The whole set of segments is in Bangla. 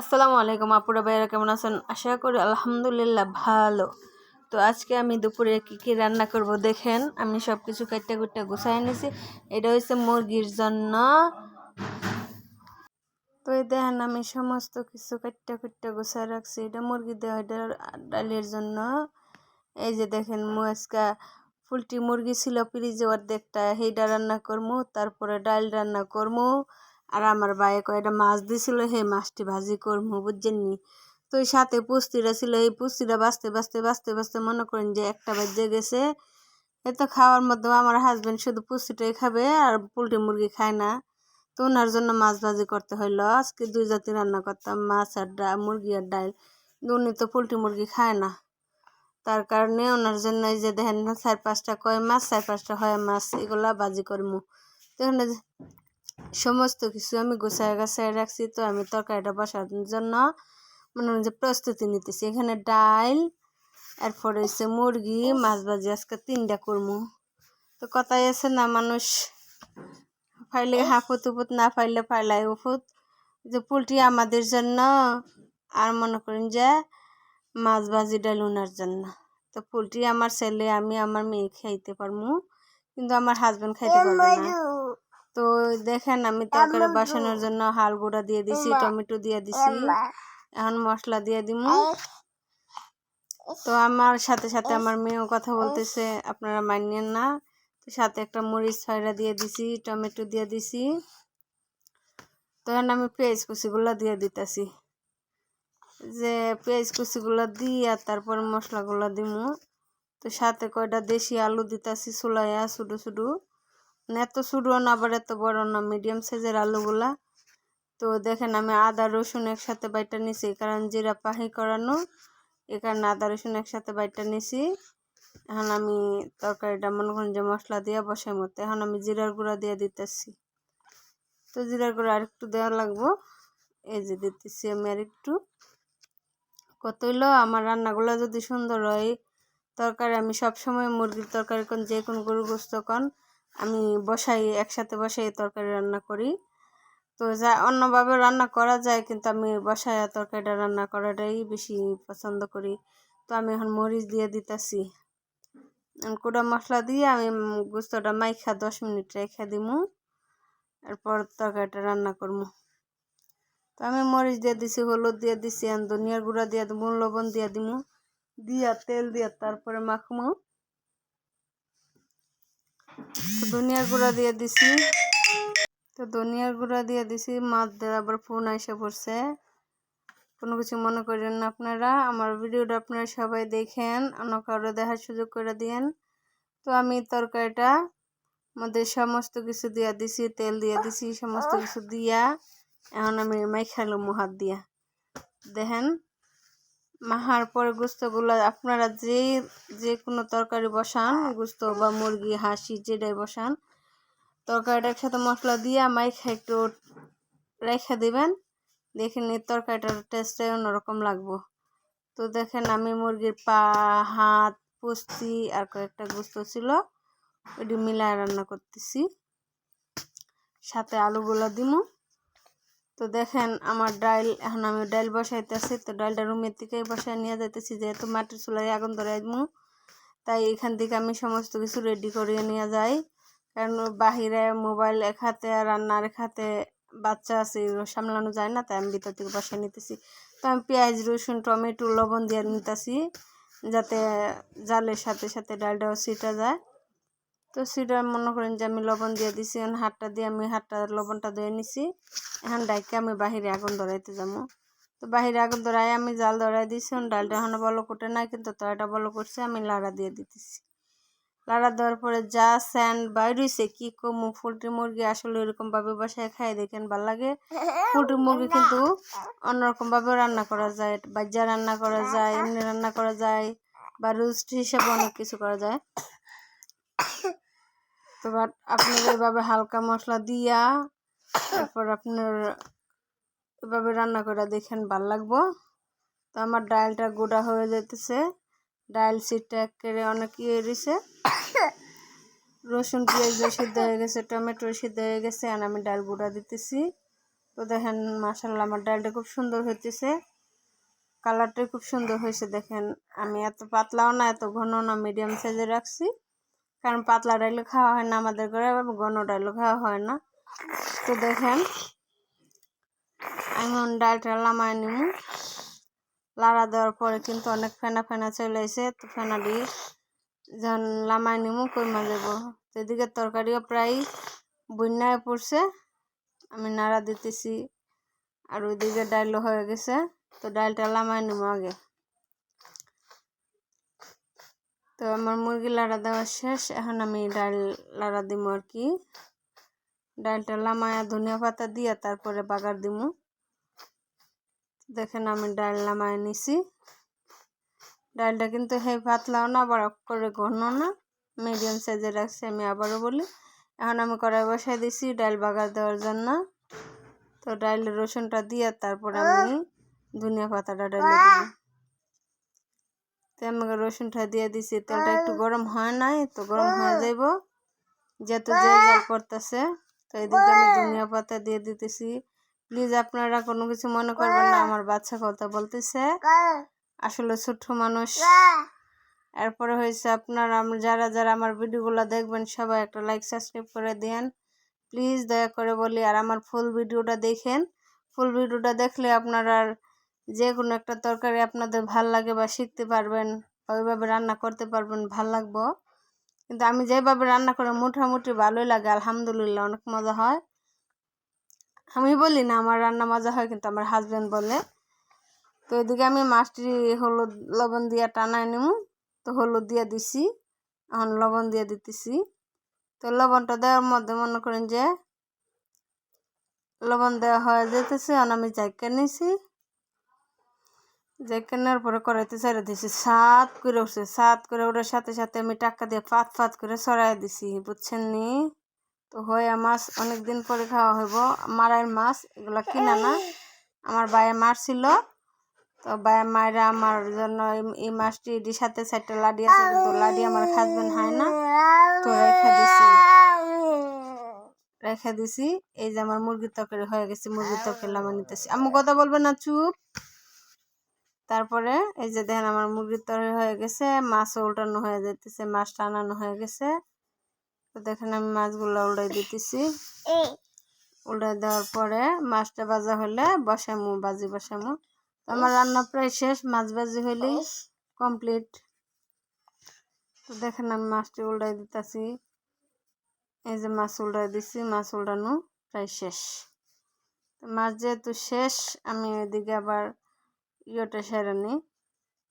আসসালামু আলাইকুম, আপুরা ভাইয়েরা কেমন আছেন? আশা করি আলহামদুলিল্লাহ ভালো। তো আজকে আমি দুপুরে কী কী রান্না করব দেখেন। আমি সব কিছু কাটটা কুটটা গুছাই নিয়েছি এটা হচ্ছে মুরগির জন্য। তো এই দেখেন, আমি সমস্ত কিছু কাটটা কুটটা গুছাই রাখছি। এটা মুরগি দেওয়া, এটা ডালের জন্য। এই যে দেখেন মুসকা ফুলটি মুরগি ছিল, ফ্রিজে অর্ধেকটা। সেইটা রান্না করব তারপরে ডাল রান্না করব আর আমার ভাই কয়টা মাছ দিছিল সেই মাছটি ভাজি করব বুঝছেন তো ওই সাথে পুস্তিটা ছিল, এই পুস্তিটা বাঁচতে বাঁচতে বাঁচতে বাঁচতে মনে করেন যে একটা বাজে গেছে। তো খাওয়ার মধ্যে আমার হাজব্যান্ড শুধু পুস্তিটাই খাবে আর পোলট্রি মুরগি খায় না। তো ওনার জন্য মাছ ভাজি করতে হইল। আজকে দুই জাতি রান্না করতাম, মাছ আর ডাল মুরগি আর ডাল। উনি তো পোলট্রি মুরগি খায় না। তার কারণে ওনার জন্য এই যে দেখেন, চার পাঁচটা কয় মাছ, চার পাঁচটা হয় মাছ, এগুলা বাজি করব তো সমস্ত কিছু আমি গোছায় গাছায় রাখছি তো আমি তরকারিটা বসানোর জন্য মনে হয় যে প্রস্তুতি নিতেছি। এখানে ডাল, এরপরে হচ্ছে মুরগি, মাছ ভাজি, আজকে তিনটা করব তো কথাই আছে না, মানুষ ফাইলে হাফুত উপুত না ফাইলে ফাইলাই উফুত। যে পোলট্রি আমাদের জন্য, আর মনে করেন যে মাছ ভাজি, ডাল উনার জন্য। তো পোলট্রি আমার ছেলে, আমি আমার মেয়ে খাইতে পারব কিন্তু আমার হাজব্যান্ড খাইতে পারবে না। তো দেখেন আমি তরকারি বাসানোর জন্য হাল গুঁড়া দিয়ে দিছি টমেটো দিয়ে দিছি। এখন মশলা দিয়ে দিব তো আমার সাথে সাথে আমার মেয়েও কথা বলতেছে আপনারা মানিয়েন না। তো সাথে একটা মরিচ ছয়রা দিয়ে দিছি টমেটো দিয়ে দিছি। তো এখন আমি পেঁয়াজ কুচিগুলো দিয়ে দিতেছি। যে পেঁয়াজ কুচিগুলো দিয়ে তারপর মশলাগুলো দিমু। তো সাথে কয়টা দেশি আলু দিতেছি চুলাইয়া শুধু শুধু মানে এত ছোটো না, আবার এত বড় না মিডিয়াম সাইজের আলুগুলা। তো দেখেন, আমি আদা, রসুন একসাথে বাইটা নিছি, কারণ জিরা, পাহি করানো, এ কারণে আদা, রসুন একসাথে বাইটা নিছি। এখন আমি তরকারিটা মনে করেন যে মশলা দিয়ে বসাই মতো এখন আমি জিরার গুঁড়া দিয়ে দিতেছি। তো জিরার গুঁড়া আরেকটু দেওয়া লাগবো, এই যে দিতেছি আমি আরেকটু। কত হইল, আমার রান্নাগুলো যদি সুন্দর হয়, তরকারি আমি সবসময় মুরগির তরকারি কোন যে কোন গরু গোস্ত কন আমি বসাই, একসাথে বসাই তরকারি রান্না করি। তো যা অন্যভাবে রান্না করা যায়, কিন্তু আমি বসায় তরকারিটা রান্না করাটাই বেশি পছন্দ করি। তো আমি এখন মরিচ দিয়ে দিতেছি। কুড়া মশলা দিয়ে আমি গুস্তটা মাইখা দশ মিনিট রেখে দিমু। এরপর তরকারিটা রান্না করব তো আমি মরিচ দিয়ে দিছি, হলুদ দিয়ে দিছি আর ধনিয়ার গুঁড়া দিয়ে দেবো লবণ দিয়ে দিমু। দিয়া তেল দিয়ে তারপরে মাখমু। তো ধনিয়ার গুঁড়া দিয়ে দিছি। তো ধনিয়ার গুঁড়া দিয়ে দিছি মাছ দিয়ে আবার ফোন এসে পড়ছে। কোনো কিছু মনে করেন না আপনারা, আমার ভিডিওটা আপনারা সবাই দেখেন, অন্য কারও দেখার সুযোগ করে দিয়েন। তো আমি তরকারিটা মধ্যে সমস্ত কিছু দিয়া দিছি, তেল দিয়ে দিছি, সমস্ত কিছু দিয়া, এখন আমি মাইখালো হাত দিয়া। দেখেন মাহার পরে গুস্তগুলো আপনারা যে যে কোনো তরকারি বসান, গুস্ত বা মুরগি, হাঁসি, যেটাই বসান, তরকারিটা একসাথে মশলা দিয়ে মাইখা একটু রেখে দিবেন। দেখেন এই তরকারিটার টেস্টটাই অন্যরকম লাগবো। তো দেখেন আমি মুরগির পা, হাত পুস্তি আর কয়েকটা গুস্ত ছিল, ওইটি মিলায় রান্না করতেছি। সাথে আলুগুলো দিমু। তো দেখেন, আমার ডাইল, এখন আমি ডাইল বসাইতেছি। তো ডাইলটা রুমের থেকে বসায় নিয়ে যাইতেছি, যেহেতু মাটির চুলায় আগুন ধরাই দিমু। তাই এখান থেকে আমি সমস্ত কিছু রেডি করিয়ে নিয়ে যাই। কারণ বাহিরে মোবাইল এক হাতে আর রান্নার এক হাতে বাচ্চা আছে সামলানো যায় না, তাই আমি ভিতর থেকে বসায় নিতেছি। তো আমি পেঁয়াজ, রসুন, টমেটো, লবণ দিয়ে নিতেছি, যাতে জালের সাথে সাথে ডালটাও ছিটা যায়। তো সেটা মনে করেন যে আমি লবণ দিয়ে দিছি, এখন হাতটা দিয়ে আমি হাতটা, লবণটা ধুয়ে নিছি। এখন ডাইকে আমি বাহিরে আগুন ধরাইতে যাব। তো বাহিরে আগুন ধরাই আমি জাল ধরাই দিছি, এখন ডালটা এখনও বলো কোটে নাই, কিন্তু তয়টা বলো করছে, আমি লাড়া দিয়ে দিতেছি। লাড়া দেওয়ার পরে যা স্যান্ড বাইরেছে কি কমু পোলট্রি মুরগি আসলে এরকমভাবে বসায় খাই দেখেন ভালো লাগে। পোলট্রি মুরগি কিন্তু অন্যরকমভাবে রান্না করা যায় বাজ্যা রান্না করা যায়, এমনি রান্না করা যায়, বা রোস্ট হিসেবে অনেক কিছু করা যায়। তো বাট এভাবে হালকা মশলা দিয়া তারপর আপনার এভাবে রান্না করে দেখেন, ভালো লাগবো। তো আমার ডালটা গোটা হয়ে যেতেছে ডাল সিটটা একেবারে অনেক ইয়ে রয়েছে রসুন, পেঁয়াজ সিদ্ধ হয়ে গেছে, টমেটো সিদ্ধ হয়ে গেছে, আর আমি ডাল গুঁড়া দিতেছি। তো দেখেন মাসাল্লাহ আমার ডালটা খুব সুন্দর হইতেছে। কালারটা খুব সুন্দর হয়েছে দেখেন। আমি এত পাতলাও না, এত ঘন না, মিডিয়াম সাইজে রাখছি। কারণ পাতলা ডাইলও খাওয়া হয় না আমাদের ঘরে, আবার ঘন ডাইলও খাওয়া হয় না। তো দেখেন আমি ডালটা লামায় নিব। লাড়া দেওয়ার পরে কিন্তু অনেক ফেনা ফেনা চলে এসে তো ফেনা দিয়ে যখন লামায় নিমু কইমা তো এদিকে তরকারিও প্রায় বন্যায় পড়ছে। আমি নাড়া দিতেছি, আর ওইদিকে ডাইলও হয়ে গেছে। তো ডালটা লামায় নিবো আগে। তো আমার মুরগি লাড়া দেওয়া শেষ। এখন আমি ডাল লাড়া দিব আর কি। ডালটা লামায়া ধনিয়া পাতা দিয়া তারপরে বাগার দিমু। দেখেন আমি ডাল নামায় নিছি। ডালটা কিন্তু হে পাতলাও না, আবার করে ঘন না। মিডিয়াম সাইজে রাখছি আমি আবারও বলি। এখন আমি কড়াই বসাই দিছি ডাল বাগার দেওয়ার জন্য। তো ডালের রসুনটা দিয়ে তারপর আমি ধনিয়া পাতাটা ডালে দিব। তো আমাকে রসুনটা দিয়ে দিছি। তেলটা একটু গরম হয় নাই তো গরম হয়ে যাইব। যেহেতু যে জল করতেছে তো এদিকে আমি ধনিয়া পাতা দিয়ে দিতেছি। প্লিজ আপনারা কোনো কিছু মনে করবেন না আমার বাচ্চা কথা বলতেছে। আসলে ছোট্ট মানুষ। এরপরে হয়েছে আপনার আমরা যারা যারা আমার ভিডিওগুলো দেখবেন সবাই একটা লাইক সাবস্ক্রাইব করে দেন। প্লিজ দয়া করে বলি আর আমার ফুল ভিডিওটা দেখেন। ফুল ভিডিওটা দেখলে আপনারা যে কোনো একটা তরকারি আপনাদের ভালো লাগে বা শিখতে পারবেন ওইভাবে রান্না করতে পারবেন, ভালো লাগবো। কিন্তু আমি যেভাবে রান্না করে মোটামুটি ভালোই লাগে, আলহামদুলিল্লাহ অনেক মজা হয়। আমি বলি না, আমার রান্না মজা হয় কিন্তু আমার হাজব্যান্ড বলে। তো এদিকে আমি মাছটি হলুদ, লবণ দিয়ে টানাই নিমু। তো হলুদ দিয়ে দিছি, এখন লবণ দিয়ে দিতেছি। তো লবণটা দেওয়ার মধ্যে মনে করেন যে লবণ দেওয়া হয়ে যেতেছে, এখন আমি জাইকা নিছি। জাইকা কেনার পরে কড়াইতে ছেড়ে দিছি, সাত করে উঠছে, সাত করে ওঠার সাথে সাথে আমি টাকা দিয়ে পাত পাত করে সরাই দিছি, বুঝছেন নি? তো হয়া মাছ অনেক দিন পরে খাওয়া হইব। মারার মাছ, এগুলো কিনা না। আমার বায়ে মারছিল। তো বায়ে মায়েরা আমার জন্য এই মাছটি এটির সাথে সাইডটা লাডি আছে, কিন্তু লাডি আমার হাজবেন্ড হয় না। তো রেখে দিছি। রেখে দিছি। এই যে আমার মুরগির তরকারি হয়ে গেছে, মুরগির তরকারি লামা নিতেছি আমি কথা বলবে না, চুপ। তারপরে এই যে দেখেন আমার মুরগির তরকারি হয়ে গেছে, মাছও উল্টানো হয়ে যেতেছে মাছ টানানো হয়ে গেছে। তো দেখেন আমি মাছগুলো উল্টাই দিতেছি। উল্টাই দেওয়ার পরে মাছটা ভাজা হলে বসামু, বাজি বসামু। আমার রান্না প্রায় শেষ, মাছ ভাজি হইলেই কমপ্লিট। তো দেখেন আমি মাছটি উল্টাই দিতেছি। এই যে মাছ উল্টাই দিছি, মাছ উল্টানো প্রায় শেষ। তো মাছ যেহেতু শেষ, আমি ওইদিকে আবার ইয়েটা সেরে নিই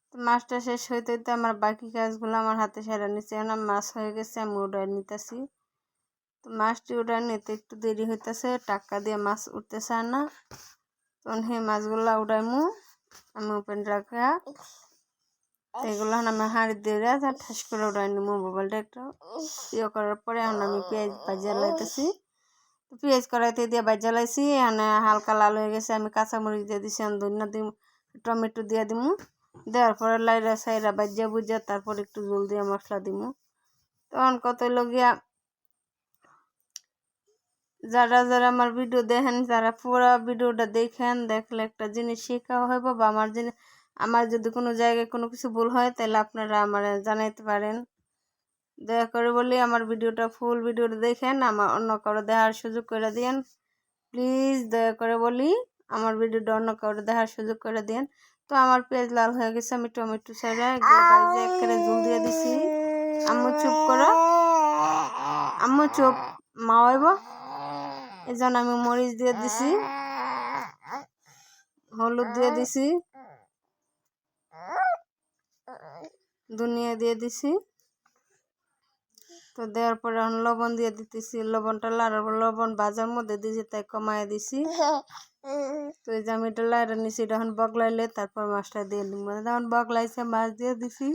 তো মাছটা শেষ হইতে হইতে আমার বাকি কাজগুলো আমার হাতে সেরে নিচ্ছে এখন মাছ হয়ে গেছে, আমি উঠাই নিতেছি। তো মাছটি উঠাই নিতে একটু দেরি হইতেছে টাকা দিয়ে মাছ উঠতেছে না। তখন সেই মাছগুলো উঠাইমু আমি ওপেন রাখা এগুলো আমি হাঁড়ি দিয়ে ঠাস করে উঠাই নিবো মোবাইলটা একটু। ইয়ে করার পরে এখন আমি পেঁয়াজ ভাজিয়া লাইতেছি পেঁয়াজ কড়াইতে দিয়ে ভাজিয়া লাইছি এখানে হালকা লাল হয়ে গেছে, আমি কাঁচামরিচ দিয়ে দিছি ধনিয়া দিম। টমেটো দিয়ে দিমু। দেওয়ার পরে লাইরা সাইরা বাজিয়া বুঝিয়া তারপর একটু জল দিয়ে মশলা দিমু। তখন কত লগিয়া যারা যারা আমার ভিডিও দেখেন, যারা পুরো ভিডিওটা দেখেন, দেখলে একটা জিনিস শেখা হইব বা আমার জিনিস আমার যদি কোনো জায়গায় কোনো কিছু ভুল হয়, তাহলে আপনারা আমার জানাইতে পারেন। দয়া করে বলি, আমার ভিডিওটা ফুল ভিডিওটা দেখেন, আমার অন্য কারও দেখার সুযোগ করে দিন প্লিজ দয়া করে বলি আমার ভিডিওটা অন্য কারও দেখার সুযোগ করে দিন তো আমার পেঁয়াজ লাল হয়ে গেছে, আমি টমেটো ছাড়া একেবারে জল দিয়ে দিছি। আম্মু চুপ করো। আম্মু চুপ, মা হইব। এই জন্য আমি মরিচ দিয়ে দিছি, হলুদ দিয়ে দিছি, ধনিয়া দিয়ে দিছি। তো দেওয়ার পরে লবণ দিয়ে দিতেছি। লবণটা লাড়ার লবণ বাজার মধ্যে দিয়েছি, তাই কমায় দিছি। তো এই যে আমি এটা লাইড়া নিছি এখন বগলাইলে তারপর মাছটা দিয়ে দিব। তখন বগলাইছে, মাছ দিয়ে দিছি।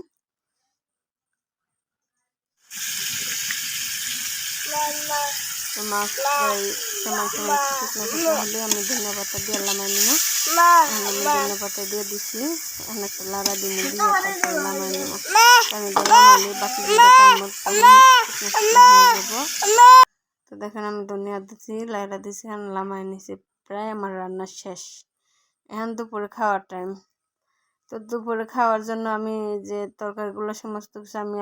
মাছ শুকনো হলে আমি ধনিয়া পাতা দিয়ে লামাই নিব। তো দেখেন আমি ধনিয়া দিছি লাইড়া দিছি আমি লামাই নিছি। প্রায় আমার রান্না শেষ। এখন দুপুরে খাওয়ার টাইম তো দুপুরে খাওয়ার জন্য আমি যে তরকারিগুলো, সমস্ত কিছু আমি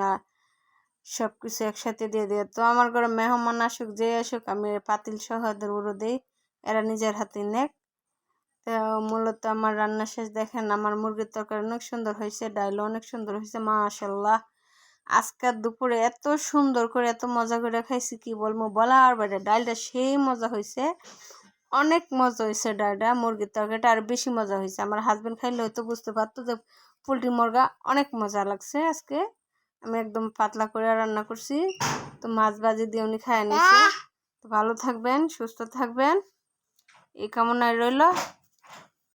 সব কিছু একসাথে দিয়ে দিই তো আমার ঘরে মেহমান আসুক, যে আসুক, আমি পাতিল সহ এদের দিই। এরা নিজের হাতে নেক। তো মূলত আমার রান্না শেষ দেখেন, আমার মুরগির তরকারি অনেক সুন্দর হয়েছে, ডাইলও অনেক সুন্দর হয়েছে মাশাল্লাহ আজকের দুপুরে এত সুন্দর করে, এত মজা করে খাইছি, কি বলব, বলার বাইরে ডালটা সেই মজা হয়েছে, অনেক মজা হয়েছে ডালটা মুরগির তরকারিটা আর বেশি মজা হয়েছে। আমার হাজব্যান্ড খাইলে হয়তো বুঝতে পারতো যে পোলট্রি মুরগা অনেক মজা লাগছে আজকে। আমি একদম পাতলা করে রান্না করছি, তো মাছ ভাজি দিয়ে উনি খায় নিছে তো ভালো থাকবেন, সুস্থ থাকবেন, এই কামনায় রইল।